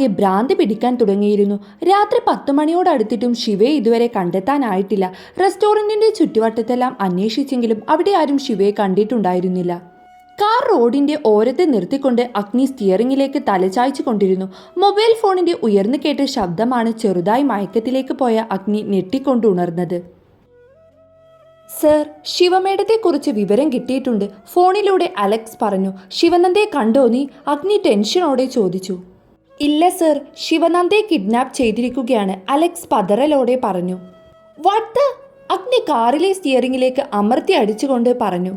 ആകെ ഭ്രാന്തി പിടിക്കാൻ തുടങ്ങിയിരുന്നു. രാത്രി പത്ത് മണിയോടടുത്തിട്ടും ശിവയെ ഇതുവരെ കണ്ടെത്താനായിട്ടില്ല. റെസ്റ്റോറന്റിന്റെ ചുറ്റുവട്ടത്തെല്ലാം അന്വേഷിച്ചെങ്കിലും അവിടെ ആരും ശിവയെ കണ്ടിട്ടുണ്ടായിരുന്നില്ല. കാർ റോഡിന്റെ ഓരത്തെ നിർത്തിക്കൊണ്ട് അഗ്നി സ്റ്റിയറിംഗിലേക്ക് തലചായ്ച്ചു കൊണ്ടിരുന്നു. മൊബൈൽ ഫോണിന്റെ ഉയർന്നു കേട്ട ശബ്ദമാണ് ചെറുതായി മയക്കത്തിലേക്ക് പോയ അഗ്നി ഞെട്ടിക്കൊണ്ട് ഉണർന്നത്. സർ ശിവമേടത്തെക്കുറിച്ച് വിവരം കിട്ടിയിട്ടുണ്ട് ഫോണിലൂടെ അലക്സ് പറഞ്ഞു. ശിവനന്ദയെ കണ്ടോ നീ? അഗ്നി ടെൻഷനോടെ ചോദിച്ചു. ഇല്ല സർ ശിവനന്ദയെ കിഡ്നാപ്പ് ചെയ്തിരിക്കുകയാണ്. അലക്സ് പതറലോടെ പറഞ്ഞു. വാട്ട് അഗ്നി കാറിലെ സ്റ്റിയറിംഗിലേക്ക് അമർത്തി അടിച്ചുകൊണ്ട് പറഞ്ഞു.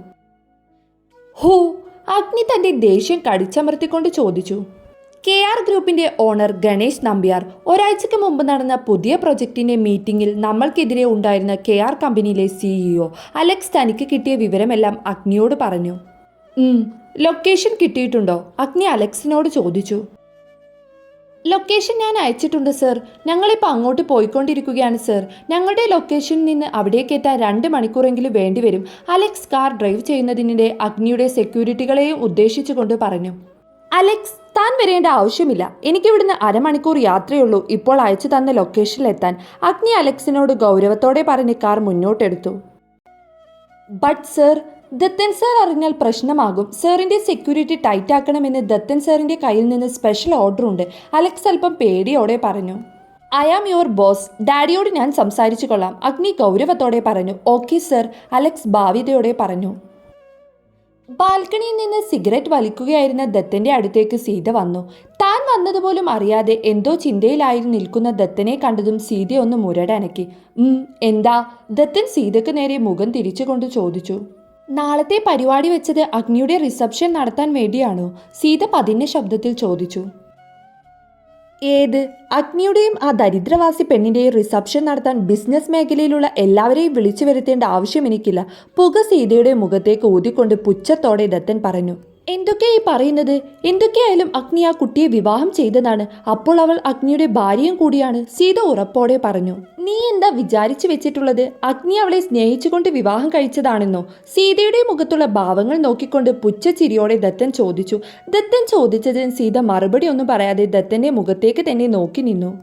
ഹോ അഗ്നി തന്റെ ദേഷ്യം കടിച്ചമർത്തിക്കൊണ്ട് ചോദിച്ചു. കെ ആർ ഗ്രൂപ്പിന്റെ ഓണർ ഗണേഷ് നമ്പ്യാർ ഒരാഴ്ചക്ക് മുമ്പ് നടന്ന പുതിയ പ്രൊജക്ടിന്റെ മീറ്റിംഗിൽ നമ്മൾക്കെതിരെ ഉണ്ടായിരുന്ന കെ ആർ കമ്പനിയിലെ സിഇഒ അലക്സ് തനിക്ക് കിട്ടിയ വിവരമെല്ലാം അഗ്നിയോട് പറഞ്ഞു. ലൊക്കേഷൻ കിട്ടിയിട്ടുണ്ടോ? അഗ്നി അലക്സിനോട് ചോദിച്ചു. ലൊക്കേഷൻ ഞാൻ അയച്ചിട്ടുണ്ട് സർ ഞങ്ങളിപ്പോൾ അങ്ങോട്ട് പോയിക്കൊണ്ടിരിക്കുകയാണ് സർ ഞങ്ങളുടെ ലൊക്കേഷനിൽ നിന്ന് അവിടേക്ക് എത്താൻ രണ്ട് മണിക്കൂറെങ്കിലും വേണ്ടിവരും അലക്സ് കാർ ഡ്രൈവ് ചെയ്യുന്നതിനിടെ അഗ്നിയുടെ സെക്യൂരിറ്റികളെയും ഉദ്ദേശിച്ചുകൊണ്ട് പറഞ്ഞു. അലക്സ് താൻ വരേണ്ട ആവശ്യമില്ല. എനിക്കിവിടുന്ന് അരമണിക്കൂർ യാത്രയുള്ളൂ. ഇപ്പോൾ അയച്ചു തന്ന ലൊക്കേഷനിലെത്താൻ അഗ്നി അലക്സിനോട് ഗൗരവത്തോടെ പറഞ്ഞ് കാർ മുന്നോട്ടെടുത്തു. ബട്ട് സർ ദത്തൻ സാർ അറിഞ്ഞാൽ പ്രശ്നമാകും. സാറിന്റെ സെക്യൂരിറ്റി ടൈറ്റ് ആക്കണമെന്ന് ദത്തൻ സാറിന്റെ കയ്യിൽ നിന്ന് സ്പെഷ്യൽ ഓർഡർ ഉണ്ട്. അലക്സ് അല്പം പേടിയോടെ പറഞ്ഞു. ഐ ആം യുവർ ബോസ് ഡാഡിയോട് ഞാൻ സംസാരിച്ചു കൊള്ളാം. അഗ്നി ഗൗരവത്തോടെ പറഞ്ഞു. ഓക്കെ സർ അലക്സ് ഭാവിതയോടെ പറഞ്ഞു. ബാൽക്കണിയിൽ നിന്ന് സിഗരറ്റ് വലിക്കുകയായിരുന്ന ദത്തന്റെ അടുത്തേക്ക് സീത വന്നു. താൻ വന്നതുപോലും അറിയാതെ എന്തോ ചിന്തയിലായി നിൽക്കുന്ന ദത്തനെ കണ്ടതും സീത ഒന്ന് മുരടനക്കി എന്താ? ദത്തൻ സീതയ്ക്ക് നേരെ മുഖം തിരിച്ചുകൊണ്ട് ചോദിച്ചു. നാളത്തെ പരിപാടി വെച്ചത് അഗ്നിയുടെ റിസപ്ഷൻ നടത്താൻ വേണ്ടിയാണോ? സീത പതിഞ്ഞ ശബ്ദത്തിൽ ചോദിച്ചു. ഏത്? അഗ്നിയുടെയും ആ ദരിദ്രവാസി പെണ്ണിന്റെയും റിസപ്ഷൻ നടത്താൻ ബിസിനസ് മേഖലയിലുള്ള എല്ലാവരെയും വിളിച്ചു വരുത്തേണ്ട ആവശ്യം എനിക്കില്ല. പുക സീതയുടെ മുഖത്തേക്ക് ഊതിക്കൊണ്ട് പുച്ഛത്തോടെ ദത്തൻ പറഞ്ഞു. എന്തൊക്കെയാ ഈ പറയുന്നത്? എന്തൊക്കെയായാലും അഗ്നി ആ കുട്ടിയെ വിവാഹം ചെയ്തതാണ് അപ്പോൾ അവൾ അഗ്നിയുടെ ഭാര്യയും കൂടിയാണ്. സീത ഉറപ്പോടെ പറഞ്ഞു നീ എന്താ വിചാരിച്ചു വെച്ചിട്ടുള്ളത്? അഗ്നി അവളെ സ്നേഹിച്ചുകൊണ്ട് വിവാഹം കഴിച്ചതാണെന്നോ? സീതയുടെ മുഖത്തുള്ള ഭാവങ്ങൾ നോക്കിക്കൊണ്ട് പുച്ഛച്ചിരിയോടെ ദത്തൻ ചോദിച്ചു. ദത്തൻ ചോദിച്ചതിന് സീത മറുപടി ഒന്നും പറയാതെ ദത്തന്റെ മുഖത്തേക്ക് തന്നെ നോക്കി നിന്നു.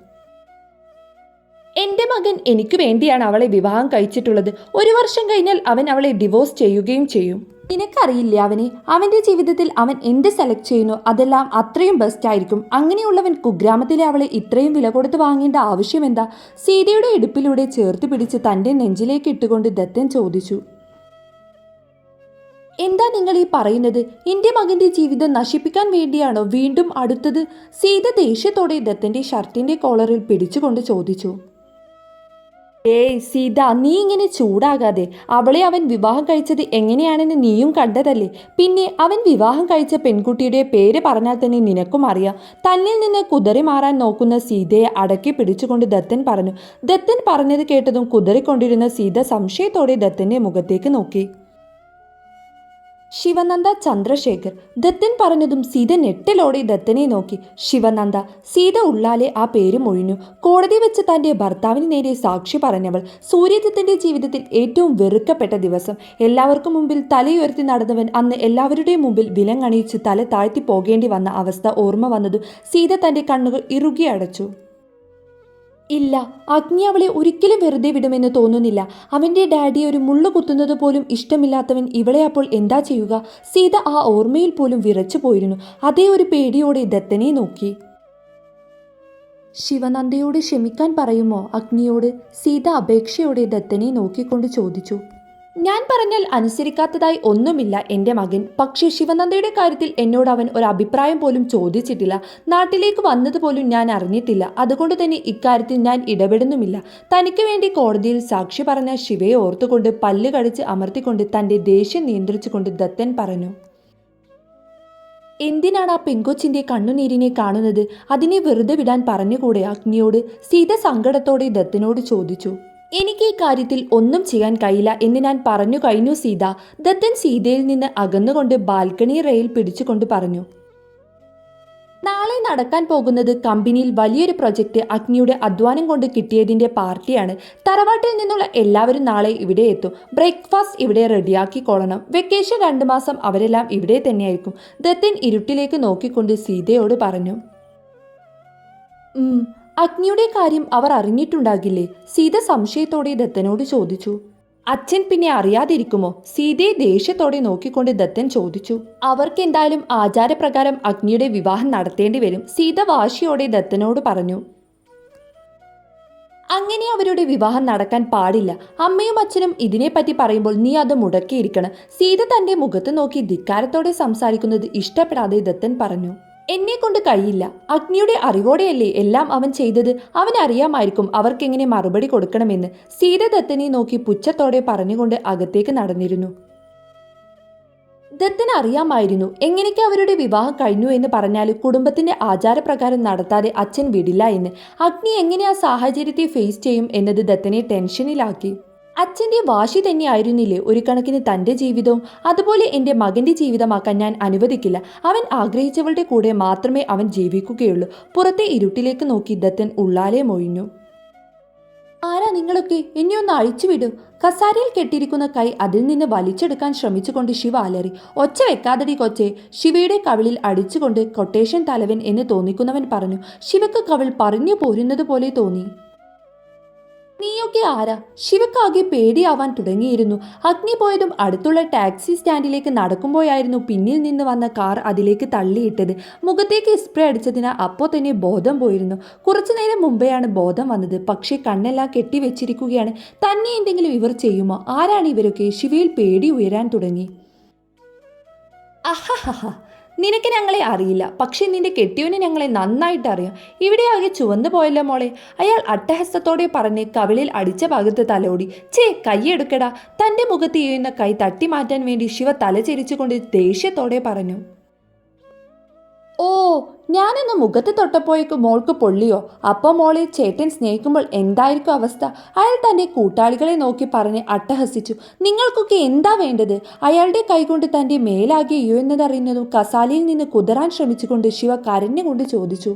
എന്റെ മകൻ എനിക്ക് വേണ്ടിയാണ് അവളെ വിവാഹം കഴിച്ചിട്ടുള്ളത്. ഒരു വർഷം കഴിഞ്ഞാൽ അവൻ അവളെ ഡിവോഴ്സ് ചെയ്യുകയും ചെയ്യും. നിനക്കറിയില്ല അവനെ? അവന്റെ ജീവിതത്തിൽ അവൻ എന്ത് സെലക്ട് ചെയ്യുന്നു? അതെല്ലാം അത്രയും ബെസ്റ്റ് ആയിരിക്കും. അങ്ങനെയുള്ളവൻ കുഗ്രാമത്തിലെ അവളെ ഇത്രയും വില കൊടുത്ത് വാങ്ങേണ്ട ആവശ്യം എന്താ? സീതയുടെ ഇടുപ്പിലൂടെ ചേർത്ത് പിടിച്ച് തന്റെ നെഞ്ചിലേക്ക് ഇട്ടുകൊണ്ട് ദത്തൻ ചോദിച്ചു. എന്താ നിങ്ങൾ ഈ പറയുന്നത്? എന്റെ മകന്റെ ജീവിതം നശിപ്പിക്കാൻ വേണ്ടിയാണോ വീണ്ടും അടുത്തത്? സീത ദേഷ്യത്തോടെ ദത്തന്റെ ഷർട്ടിന്റെ കോളറിൽ പിടിച്ചുകൊണ്ട് ചോദിച്ചു. ഏയ് സീത നീ ഇങ്ങനെ ചൂടാകാതെ. അവളെ അവൻ വിവാഹം കഴിച്ചത് എങ്ങനെയാണെന്ന് നീയും കണ്ടതല്ലേ? പിന്നെ അവൻ വിവാഹം കഴിച്ച പെൺകുട്ടിയുടെ പേര് പറഞ്ഞാൽ തന്നെ നിനക്കും അറിയാം. തന്നിൽ നിന്ന് കുതറി മാറാൻ നോക്കുന്ന സീതയെ അടക്കി പിടിച്ചുകൊണ്ട് ദത്തൻ പറഞ്ഞു. ദത്തൻ പറഞ്ഞത് കേട്ടതും കുതറിക്കൊണ്ടിരുന്ന സീത സംശയത്തോടെ ദത്തന്റെ മുഖത്തേക്ക് നോക്കി. ശിവനന്ദ ചന്ദ്രശേഖർ. ദത്തൻ പറഞ്ഞതും സീത ഞെട്ടലോടെ ദത്തനെ നോക്കി. ശിവനന്ദ സീത ഉള്ളാലെ ആ പേര് മൊഴിഞ്ഞു. കോടതി വെച്ച് തന്റെ ഭർത്താവിന് നേരെ സാക്ഷി പറഞ്ഞവൾ സൂര്യദത്തിന്റെ ജീവിതത്തിൽ ഏറ്റവും വെറുക്കപ്പെട്ട ദിവസം. എല്ലാവർക്കും മുമ്പിൽ തലയുയർത്തി നടന്നവൻ അന്ന് എല്ലാവരുടെയും മുമ്പിൽ വിലങ്ങണിയിച്ച് തല താഴ്ത്തി പോകേണ്ടി വന്ന അവസ്ഥ ഓർമ്മ വന്നതും സീത തന്റെ കണ്ണുകൾ ഇറുകി അടച്ചു. ഇല്ല അഗ്നി അവളെ ഒരിക്കലും വെറുതെ വിടുമെന്ന് തോന്നുന്നില്ല. അവന്റെ ഡാഡി ഒരു മുള്ളു കുത്തുന്നത് പോലും ഇഷ്ടമില്ലാത്തവൻ ഇവളെ അപ്പോൾ എന്താ ചെയ്യുക? സീത ആ ഓർമ്മയിൽ പോലും വിറച്ചു പോയിരുന്നു. അതേ ഒരു പേടിയോടെ ദത്തനെ നോക്കി. ശിവനന്ദയോട് ക്ഷമിക്കാൻ പറയുമോ? അഗ്നിയോട് സീത അപേക്ഷയോടെ ദത്തനെ നോക്കിക്കൊണ്ട് ചോദിച്ചു. ഞാൻ പറഞ്ഞാൽ അനുസരിക്കാത്തതായി ഒന്നുമില്ല എന്റെ മകൻ. പക്ഷേ ശിവനന്ദയുടെ കാര്യത്തിൽ എന്നോട് അവൻ ഒരു അഭിപ്രായം പോലും ചോദിച്ചിട്ടില്ല. നാട്ടിലേക്ക് വന്നതുപോലും ഞാൻ അറിഞ്ഞിട്ടില്ല. അതുകൊണ്ട് തന്നെ ഇക്കാര്യത്തിൽ ഞാൻ ഇടപെടുന്നുമില്ല. തനിക്ക് വേണ്ടി കോടതിയിൽ സാക്ഷി പറഞ്ഞ ശിവയെ ഓർത്തുകൊണ്ട് പല്ല് കടിച്ച് അമർത്തിക്കൊണ്ട് തന്റെ ദേഷ്യം നിയന്ത്രിച്ചുകൊണ്ട് ദത്തൻ പറഞ്ഞു. എന്തിനാണ് ആ പെങ്കൊച്ചിന്റെ കണ്ണുനീരിനെ കാണുന്നത്? അതിനെ വെറുതെ വിടാൻ പറഞ്ഞുകൂടെ അഗ്നിയോട്? സീത സങ്കടത്തോടെ ദത്തനോട് ചോദിച്ചു. എനിക്ക് ഈ കാര്യത്തിൽ ഒന്നും ചെയ്യാൻ കഴിയില്ല എന്ന് ഞാൻ പറഞ്ഞു കഴിഞ്ഞു സീത. ദത്തൻ സീതയിൽ നിന്ന് അകന്നുകൊണ്ട് ബാൽക്കണി റെയിൽ പിടിച്ചുകൊണ്ട് പറഞ്ഞു. നാളെ നടക്കാൻ പോകുന്നത് കമ്പനിയിൽ വലിയൊരു പ്രൊജക്റ്റ് അഗ്നിയുടെ അധ്വാനം കൊണ്ട് കിട്ടിയതിന്റെ പാർട്ടിയാണ്. തറവാട്ടിൽ നിന്നുള്ള എല്ലാവരും നാളെ ഇവിടെ എത്തും. ബ്രേക്ക്ഫാസ്റ്റ് ഇവിടെ റെഡിയാക്കിക്കൊള്ളണം വെക്കേഷൻ രണ്ട് മാസം അവരെല്ലാം ഇവിടെ തന്നെയായിരിക്കും. ദത്തൻ ഇരുട്ടിലേക്ക് നോക്കിക്കൊണ്ട് സീതയോട് പറഞ്ഞു. അഗ്നിയുടെ കാര്യം അവർ അറിഞ്ഞിട്ടുണ്ടാകില്ലേ? സീത സംശയത്തോടെ ദത്തനോട് ചോദിച്ചു. അച്ഛൻ പിന്നെ അറിയാതിരിക്കുമോ? സീതയെ ദേഷ്യത്തോടെ നോക്കിക്കൊണ്ട് ദത്തൻ ചോദിച്ചു. അവർക്ക് എന്തായാലും ആചാരപ്രകാരം അഗ്നിയുടെ വിവാഹം നടത്തേണ്ടി വരും. സീത വാശിയോടെ ദത്തനോട് പറഞ്ഞു. അങ്ങനെ അവരുടെ വിവാഹം നടക്കാൻ പാടില്ല. അമ്മയും അച്ഛനും ഇതിനെപ്പറ്റി പറയുമ്പോൾ നീ അത് മുടക്കിയിരിക്കണം. സീത തന്റെ മുഖത്ത് നോക്കി ധിക്കാരത്തോടെ സംസാരിക്കുന്നത് ഇഷ്ടപ്പെടാതെ ദത്തൻ പറഞ്ഞു. എന്നെ കൊണ്ട് കഴിയില്ല. അഗ്നിയുടെ അറിവോടെയല്ലേ എല്ലാം അവൻ ചെയ്തത്? അവൻ അറിയാമായിരിക്കും അവർക്കെങ്ങനെ മറുപടി കൊടുക്കണമെന്ന്. സീത ദത്തനെ നോക്കി പുച്ഛത്തോടെ പറഞ്ഞുകൊണ്ട് അകത്തേക്ക് നടന്നിരുന്നു. ദത്തന് അറിയാമായിരുന്നു. എങ്ങനെയൊക്കെ അവരുടെ വിവാഹം കഴിഞ്ഞു എന്ന് പറഞ്ഞാൽ കുടുംബത്തിന്റെ ആചാരപ്രകാരം നടത്താതെ അച്ഛൻ വിടില്ല എന്ന്. അഗ്നി എങ്ങനെ ആ സാഹചര്യത്തെ ഫേസ് ചെയ്യും എന്നത് ദത്തനെ ടെൻഷനിലാക്കി അച്ഛന്റെ വാശി തന്നെയായിരുന്നില്ലേ ഒരു കണക്കിന് തന്റെ ജീവിതവും? അതുപോലെ എന്റെ മകന്റെ ജീവിതമാക്കാൻ ഞാൻ അനുവദിക്കില്ല. അവൻ ആഗ്രഹിച്ചവളുടെ കൂടെ മാത്രമേ അവൻ ജീവിക്കുകയുള്ളൂ. പുറത്തെ ഇരുട്ടിലേക്ക് നോക്കി ദത്തൻ ഉള്ളാലെ മൊഴിഞ്ഞു. ആരാ നിങ്ങളൊക്കെ? എന്നെ ഒന്ന് അഴിച്ചുവിടൂ കസാരയിൽ കെട്ടിയിരിക്കുന്ന കൈ അതിൽ നിന്ന് വലിച്ചെടുക്കാൻ ശ്രമിച്ചുകൊണ്ട് ശിവ അലറി. ഒച്ച വെക്കാതടി കൊച്ചെ. ശിവയുടെ കവിളിൽ അടിച്ചുകൊണ്ട് കൊട്ടേഷൻ തലവൻ എന്ന് തോന്നിക്കുന്നവൻ പറഞ്ഞു. ശിവക്ക് കവിൾ പറഞ്ഞു പോരുന്നത് പോലെ തോന്നി. നീയൊക്കെ ആരാ? ശിവക്കാകെ പേടിയാവാൻ തുടങ്ങിയിരുന്നു. അഗ്നി പോയതും അടുത്തുള്ള ടാക്സി സ്റ്റാൻഡിലേക്ക് നടക്കുമ്പോഴായിരുന്നു പിന്നിൽ നിന്ന് വന്ന കാർ അതിലേക്ക് തള്ളിയിട്ടത്. മുഖത്തേക്ക് സ്പ്രേ അടിച്ചതിന് അപ്പോൾ തന്നെ ബോധം പോയിരുന്നു. കുറച്ചു നേരം മുമ്പെയാണ് ബോധം വന്നത്. പക്ഷേ കണ്ണെല്ലാം കെട്ടിവെച്ചിരിക്കുകയാണ്. തന്നെ എന്തെങ്കിലും ഇവർ ചെയ്യുമോ? ആരാണ് ഇവരൊക്കെ? ശിവയിൽ പേടി ഉയരാൻ തുടങ്ങി. അഹഹഹ. നിനക്ക് ഞങ്ങളെ അറിയില്ല. പക്ഷെ നിന്റെ കെട്ടിയവനെ ഞങ്ങളെ നന്നായിട്ട് അറിയാം. ഇവിടെ ആകെ ചുവന്നു പോയല്ലോ മോളെ. അയാൾ അട്ടഹസ്തത്തോടെ പറഞ്ഞ് കവിളിൽ അടിച്ച ഭാഗത്ത് തലോടി. ചേ കൈയെടുക്കടാ. തന്റെ മുഖത്ത് ചെയ്യുന്ന കൈ തട്ടി മാറ്റാൻ വേണ്ടി ശിവ തലചെരിച്ചുകൊണ്ട് ദേഷ്യത്തോടെ പറഞ്ഞു. ഓ ഞാനൊന്ന് മുഖത്ത് തൊട്ടപ്പോയേക്ക് മോൾക്ക് പൊള്ളിയോ? അപ്പോൾ മോളെ ചേട്ടൻ സ്നേഹിക്കുമ്പോൾ എന്തായിരിക്കും അവസ്ഥ? അയാൾ തന്റെ കൂട്ടാളികളെ നോക്കി പറഞ്ഞ് അട്ടഹസിച്ചു. നിങ്ങൾക്കൊക്കെ എന്താ വേണ്ടത്? അയാളുടെ കൈകൊണ്ട് തന്റെ മേലാകെയോ എന്നതറിയുന്നതും കസാലയിൽ നിന്ന് കുതറാൻ ശ്രമിച്ചുകൊണ്ട് ശിവ കരഞ്ഞുകൊണ്ട് ചോദിച്ചു.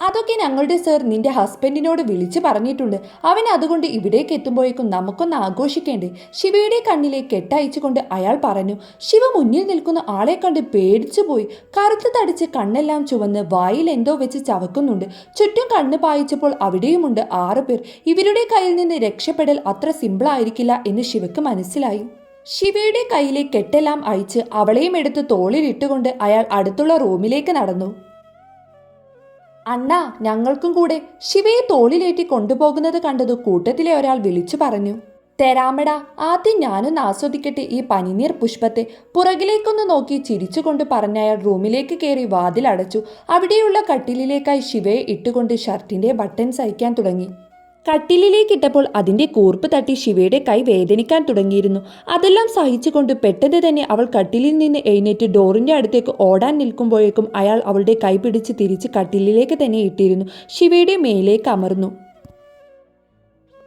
അതൊക്കെ ഞങ്ങളുടെ സർ നിന്റെ ഹസ്ബൻഡിനോട് വിളിച്ചു പറഞ്ഞിട്ടുണ്ട്. അവൻ അതുകൊണ്ട് ഇവിടേക്ക് എത്തുമ്പോഴേക്കും നമുക്കൊന്ന് ആഘോഷിക്കേണ്ടേ. ശിവയുടെ കണ്ണിലെ കെട്ടയച്ചുകൊണ്ട് അയാൾ പറഞ്ഞു ശിവ മുന്നിൽ നിൽക്കുന്ന ആളെ കണ്ട് പേടിച്ചു പോയി. കറുത്ത് തടിച്ച് കണ്ണെല്ലാം ചുവന്ന് വായിൽ എന്തോ വെച്ച് ചവക്കുന്നുണ്ട്. ചുറ്റും കണ്ണ് പായിച്ചപ്പോൾ അവിടെയുമുണ്ട് ആറു പേർ. ഇവരുടെ കയ്യിൽ നിന്ന് രക്ഷപ്പെടൽ അത്ര സിമ്പിൾ ആയിരിക്കില്ല എന്ന് ശിവക്ക് മനസ്സിലായി. ശിവയുടെ കയ്യിലെ കെട്ടെല്ലാം അയച്ച് അവളെയും എടുത്ത് തോളിലിട്ടുകൊണ്ട് അയാൾ അടുത്തുള്ള റൂമിലേക്ക് നടന്നു. അണ്ണാ ഞങ്ങൾക്കും കൂടെ ശിവയെ തോളിലേറ്റി കൊണ്ടുപോകുന്നത് കണ്ടത് കൂട്ടത്തിലെ ഒരാൾ വിളിച്ചു പറഞ്ഞു. തരാമട ആദ്യം ഞാനൊന്ന് ആസ്വദിക്കട്ടെ ഈ പനിനീർ പുഷ്പത്തെ. പുറകിലേക്കൊന്ന് നോക്കി ചിരിച്ചുകൊണ്ട് പറഞ്ഞയാൾ റൂമിലേക്ക് കയറി വാതിലടച്ചു. അവിടെയുള്ള കട്ടിലിലേക്കായി ശിവയെ ഇട്ടുകൊണ്ട് ഷർട്ടിന്റെ ബട്ടൺ സഹിക്കാൻ തുടങ്ങി. കട്ടിലിലേക്ക് ഇട്ടപ്പോൾ അതിന്റെ കൂർപ്പ് തട്ടി ശിവയുടെ കൈ വേദനിക്കാൻ തുടങ്ങിയിരുന്നു. അതെല്ലാം സഹിച്ചുകൊണ്ട് പെട്ടെന്ന് തന്നെ അവൾ കട്ടിലിൽ നിന്ന് എഴുന്നേറ്റ് ഡോറിന്റെ അടുത്തേക്ക് ഓടാൻ നിൽക്കുമ്പോഴേക്കും അയാൾ അവളുടെ കൈ പിടിച്ച് തിരിച്ച് കട്ടിലിലേക്ക് തന്നെ ഇട്ടിരുന്നു. ശിവയുടെ മേലേക്ക് അമർന്നു.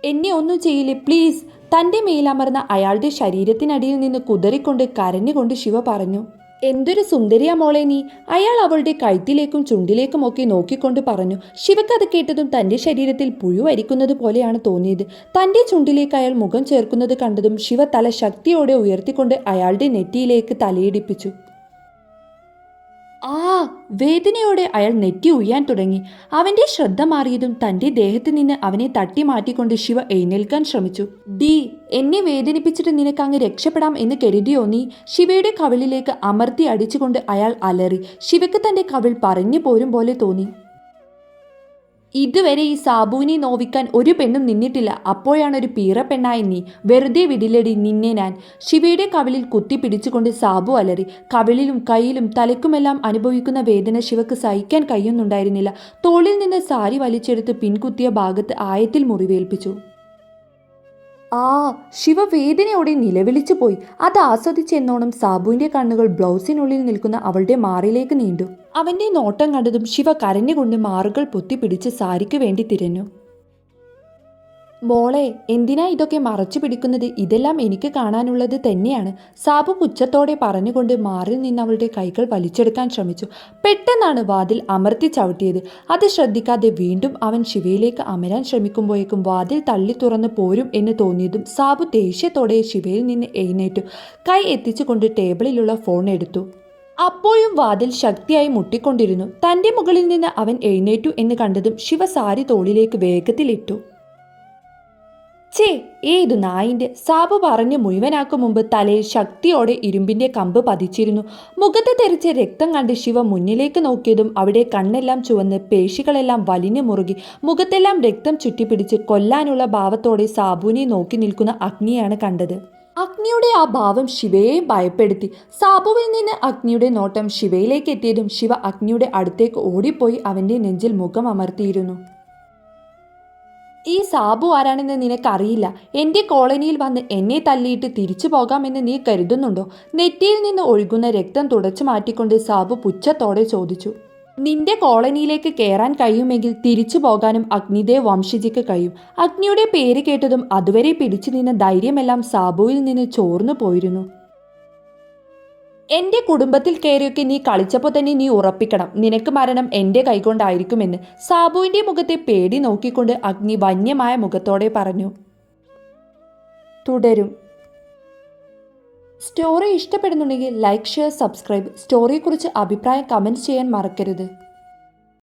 എന്നെ ഒന്നും ചെയ്യില്ലേ? പ്ലീസ്. തന്റെ മേലമർന്ന അയാളുടെ ശരീരത്തിനടിയിൽ നിന്ന് കുതറിക്കൊണ്ട് കരഞ്ഞുകൊണ്ട് ശിവ പറഞ്ഞു. എന്തൊരു സുന്ദരിയാ മോളെ നീ. അയാൾ അവളുടെ കഴുത്തിലേക്കും ചുണ്ടിലേക്കും ഒക്കെ നോക്കിക്കൊണ്ട് പറഞ്ഞു ശിവക്ക് അത് കേട്ടതും തന്റെ ശരീരത്തിൽ പുഴുവരിക്കുന്നത് പോലെയാണ് തോന്നിയത്. തന്റെ ചുണ്ടിലേക്ക് അയാൾ മുഖം ചേർക്കുന്നത് കണ്ടതും ശിവ തല ശക്തിയോടെ ഉയർത്തിക്കൊണ്ട് അയാളുടെ നെറ്റിയിലേക്ക് തലയിടിപ്പിച്ചു. ആ വേദനയോടെ അയാൾ നെറ്റി ഉയ്യാൻ തുടങ്ങി. അവന്റെ ശ്രദ്ധ മാറിയതും തന്റെ ദേഹത്ത് നിന്ന് അവനെ തട്ടി മാറ്റിക്കൊണ്ട് ശിവ എഴുന്നേൽക്കാൻ ശ്രമിച്ചു. ഡി എന്നെ വേദനിപ്പിച്ചിട്ട് നിനക്ക് അങ്ങ് രക്ഷപ്പെടാം എന്ന് കരുതിയോ നീ? ശിവയുടെ കവിളിലേക്ക് അമർത്തി അടിച്ചുകൊണ്ട് അയാൾ അലറി. ശിവക്ക് തന്റെ കവിൾ പറഞ്ഞു പോരും പോലെ തോന്നി. ഇതുവരെ ഈ സാബുവിനെ നോവിക്കാൻ ഒരു പെണ്ണും നിന്നിട്ടില്ല. അപ്പോഴാണ് ഒരു പീറ പെണ്ണായി നീ വെറുതെ വിടില്ലടി നിന്നെ ഞാൻ. ശിവയുടെ കവിളിൽ കുത്തി പിടിച്ചുകൊണ്ട് സാബു അലറി. കവിളിലും കയ്യിലും തലയ്ക്കുമെല്ലാം അനുഭവിക്കുന്ന വേദന ശിവക്ക് സഹിക്കാൻ കഴിയുന്നുണ്ടായിരുന്നില്ല. തോളിൽ നിന്ന് സാരി വലിച്ചെടുത്ത് പിൻകുത്തിയ ഭാഗത്ത് ആയത്തിൽ മുറിവേൽപ്പിച്ചു. ആ ശിവ വേദനയോടെ നിലവിളിച്ചു പോയി. അത് ആസ്വദിച്ചെന്നോണം സാബുവിന്റെ കണ്ണുകൾ ബ്ലൗസിനുള്ളിൽ നിൽക്കുന്ന അവളുടെ മാറിലേക്ക് നീണ്ടു. അവന്റെ നോട്ടം കണ്ടതും ശിവ കരഞ്ഞുകൊണ്ട് മാറുകൾ പൊത്തിപ്പിടിച്ച് സാരിക്ക് വേണ്ടി തിരഞ്ഞു. മോളെ എന്തിനാ ഇതൊക്കെ മറച്ചു പിടിക്കുന്നത്? ഇതെല്ലാം എനിക്ക് കാണാനുള്ളത് തന്നെയാണ്. സാബു പുച്ഛത്തോടെ പറഞ്ഞുകൊണ്ട് മാറിൽ നിന്ന് അവളുടെ കൈകൾ വലിച്ചെടുക്കാൻ ശ്രമിച്ചു. പെട്ടെന്നാണ് വാതിൽ അമർത്തി ചവിട്ടിയത്. അത് ശ്രദ്ധിക്കാതെ വീണ്ടും അവൻ ശിവയിലേക്ക് അമരാൻ ശ്രമിക്കുമ്പോഴേക്കും വാതിൽ തള്ളി തുറന്ന് പോരും എന്ന് തോന്നിയതും സാബു ദേഷ്യത്തോടെ ശിവയിൽ നിന്ന് എഴുന്നേറ്റു. കൈ എത്തിച്ചുകൊണ്ട് ടേബിളിലുള്ള ഫോൺ എടുത്തു. അപ്പോഴും വാതിൽ ശക്തിയായി മുട്ടിക്കൊണ്ടിരുന്നു. തന്റെ മുകളിൽ നിന്ന് അവൻ എഴുന്നേറ്റു എന്ന് കണ്ടതും ശിവ സാരി തോളിലേക്ക് വേഗത്തിലിട്ടു. ചേ ഏതു നായിന്റെ സാബു പറഞ്ഞു മുഴുവനാക്കും മുമ്പ് തലയിൽ ശക്തിയോടെ ഇരുമ്പിന്റെ കമ്പ് പതിച്ചിരുന്നു. മുഖത്ത് തെറിച്ച രക്തം കണ്ട് ശിവ മുന്നിലേക്ക് നോക്കിയതും അവിടെ കണ്ണെല്ലാം ചുവന്ന് പേശികളെല്ലാം വലിഞ്ഞു മുറുകി. മുഖത്തെല്ലാം രക്തം ചുറ്റിപ്പിടിച്ച് കൊല്ലാനുള്ള ഭാവത്തോടെ സാബുവിനെ നോക്കി നിൽക്കുന്ന അഗ്നിയാണ് കണ്ടത്. അഗ്നിയുടെ ആ ഭാവം ശിവയെ ഭയപ്പെടുത്തി. സാബുവിൽ നിന്ന് അഗ്നിയുടെ നോട്ടം ശിവയിലേക്ക് എത്തിയതും ശിവ അഗ്നിയുടെ അടുത്തേക്ക് ഓടിപ്പോയി അവന്റെ നെഞ്ചിൽ മുഖം അമർത്തിയിരുന്നു. ഈ സാബു ആരാണെന്ന് നിനക്കറിയില്ല? എന്റെ കോളനിയിൽ വന്ന് എന്നെ തല്ലിയിട്ട് തിരിച്ചു പോകാമെന്ന് നീ കരുതുന്നുണ്ടോ? നെറ്റിയിൽ നിന്ന് ഒഴുകുന്ന രക്തം തുടച്ചു മാറ്റിക്കൊണ്ട് സാബു പുച്ഛത്തോടെ ചോദിച്ചു. നിന്റെ കോളനിയിലേക്ക് കയറാൻ കഴിയുമെങ്കിൽ തിരിച്ചു പോകാനും അഗ്നിദേവ് വംശജിക്ക് കഴിയും. അഗ്നിയുടെ പേര് കേട്ടതും അതുവരെ പിടിച്ചു നിന്ന ധൈര്യമെല്ലാം സാബുവിൽ നിന്ന് ചോർന്നു പോയിരുന്നു. എന്റെ കുടുംബത്തിൽ കയറിയൊക്കെ നീ കളിച്ചപ്പോൾ തന്നെ നീ ഉറപ്പിക്കണം. നിനക്ക് മരണം എന്റെ കൈകൊണ്ടായിരിക്കുമെന്ന് സാബുവിന്റെ മുഖത്തെ പേടി നോക്കിക്കൊണ്ട് അഗ്നി വന്യമായ മുഖത്തോടെ പറഞ്ഞു. തുടരും. സ്റ്റോറി ഇഷ്ടപ്പെടുന്നുണ്ടെങ്കിൽ ലൈക്ക് ഷെയർ സബ്സ്ക്രൈബ്. സ്റ്റോറിയെക്കുറിച്ച് അഭിപ്രായം കമന്റ് ചെയ്യാൻ മറക്കരുത്.